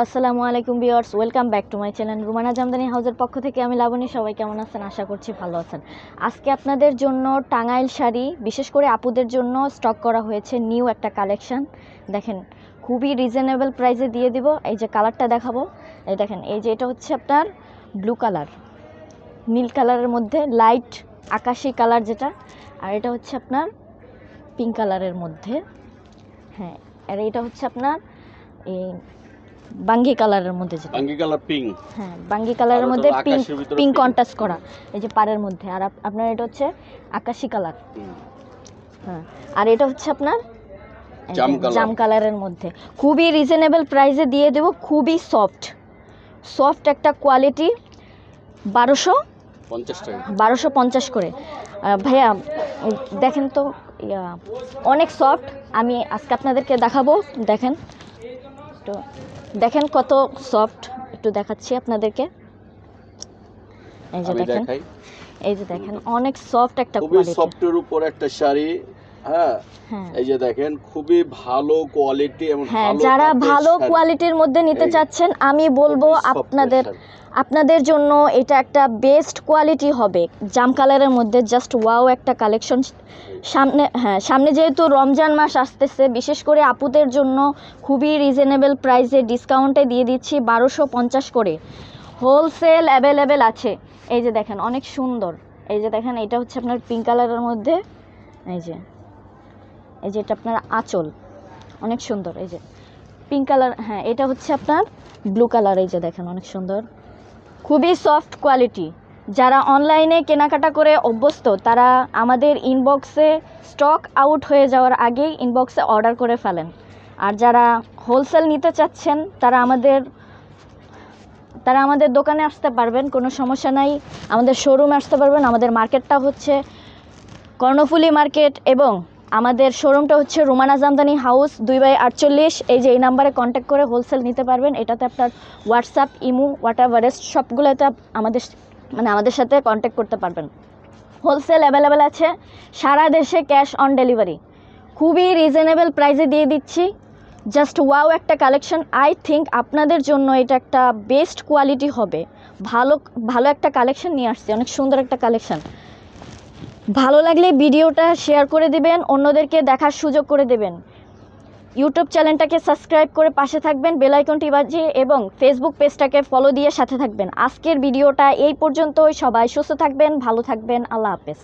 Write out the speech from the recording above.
আসসালামু আলাইকুম viewers, welcome back to my channel Rumana Jamdani হাউজের পক্ষ থেকে। আমি লাবণী, সবাই কেমন আছেন? আশা করছি ভালো আছেন। আজকে আপনাদের জন্য টাঙ্গাইল শাড়ি, বিশেষ করে আপুদের জন্য স্টক করা হয়েছে নিউ একটা কালেকশন দেখেন, খুবই রিজনেবল প্রাইসে দিয়ে দিব। এই যে কালারটা দেখাবো। এই দেখেন, এই যে এটা হচ্ছে আপনার ব্লু কালার নীল কালারের মধ্যে লাইট আকাশি কালার যেটা। আর এটা হচ্ছে আপনার পিঙ্ক কালারের মধ্যে। হ্যাঁ আর এটা হচ্ছে আপনার এই বাঙ্গি কালারের মধ্যে যেটা। আঙ্গি কালার পিঙ্ক হ্যাঁ বাঙ্গি কালারের মধ্যে পিঙ্ক পিঙ্ক। কন্ট্রাস্ট করা এই যে পাড়ের মধ্যে। আর আপ- আপনার এটা হচ্ছে আকাশি কালার। হ্যাঁ আর এটা হচ্ছে আপনার জাম কালারের মধ্যে। খুবই রিজনেবল প্রাইসে দিয়ে দেবো খুবই সফট সফট একটা কোয়ালিটি বারোশো বারোশো পঞ্চাশ করে। ভাইয়া দেখেন তো অনেক সফট আমি আজকে আপনাদেরকে দেখাবো দেখেন। একটু দেখেন কত সফট একটু দেখাচ্ছি আপনাদেরকে। এই যে দেখেন এই যে দেখেন অনেক সফট একটা খুবই কোয়ালিটি সফটের উপর একটা শাড়ি হ্যাঁ? হ্যাঁ। এই যে দেখেন খুবই ভালো কোয়ালিটি এবং হ্যাঁ যারা ভালো কোয়ালিটির মধ্যে নিতে চাচ্ছেন আমি বলব আপনাদের আপনাদের জন্য এটা একটা বেস্ট কোয়ালিটি হবে। জাম কালারের মধ্যে জাস্ট ওয়াও একটা কালেকশন সামনে হ্যাঁ সামনে যেহেতু রমজান মাস আসতেছে বিশেষ করে আপুদের জন্য খুবই রিজনেবল প্রাইসে ডিসকাউন্টে দিয়ে দিচ্ছি বারোশো পঞ্চাশ করে। হোলসেল অ্যাভেলেবেল আছে। এই যে দেখেন অনেক সুন্দর। এই যে দেখেন এটা হচ্ছে আপনার পিঙ্ক কালারের মধ্যে। এই যে। এই যে এটা আপনার আঁচল, অনেক সুন্দর, এই যে পিঙ্ক কালার হ্যাঁ এটা হচ্ছে আপনার ব্লু কালার এই যে দেখেন অনেক সুন্দর। খুবই সফট কোয়ালিটি যারা অনলাইনে কেনাকাটা করে অভ্যস্ত, তারা আমাদের ইনবক্সে স্টক আউট হয়ে যাওয়ার আগেই ইনবক্সে অর্ডার করে ফেলেন। আর যারা হোলসেল নিতে চাচ্ছেন, তারা আমাদের তারা আমাদের দোকানে আসতে পারবেন, কোনো সমস্যা নাই। আমাদের শোরুমে আসতে পারবেন, আমাদের মার্কেটটা হচ্ছে কর্ণফুলি মার্কেট এবং আমাদের শোরুমটা হচ্ছে রুমানা জামদানি হাউস, দুই বাই আটচল্লিশ। এই যে এই নাম্বারে কন্ট্যাক্ট করে হোলসেল নিতে পারবেন। এটাতে আপনার হোয়াটসঅ্যাপ ইমো হোয়াট এভারেস্ট সবগুলোতে আমাদের মানে আমাদের সাথে কন্ট্যাক্ট করতে পারবেন। হোলসেল অ্যাভেলেবেল আছে। সারা দেশে ক্যাশ অন ডেলিভারি খুবই রিজনেবল প্রাইসে দিয়ে দিচ্ছি। জাস্ট ওয়াও একটা কালেকশন আই থিঙ্ক আপনাদের জন্য এটা একটা বেস্ট কোয়ালিটি হবে। ভালো ভালো একটা কালেকশন নিয়ে আসছি। অনেক সুন্দর একটা কালেকশন ভালো লাগলে ভিডিওটা শেয়ার করে দিবেন, অন্যদেরকে দেখার সুযোগ করে দেবেন। ইউটিউব চ্যানেলটাকে সাবস্ক্রাইব করে পাশে থাকবেন বেলাইকনটি বাজে এবং ফেসবুক পেজটাকে ফলো দিয়ে সাথে থাকবেন। আজকের ভিডিওটা এই পর্যন্তই, সবাই সুস্থ থাকবেন, ভালো থাকবেন, আল্লাহ হাফেজ।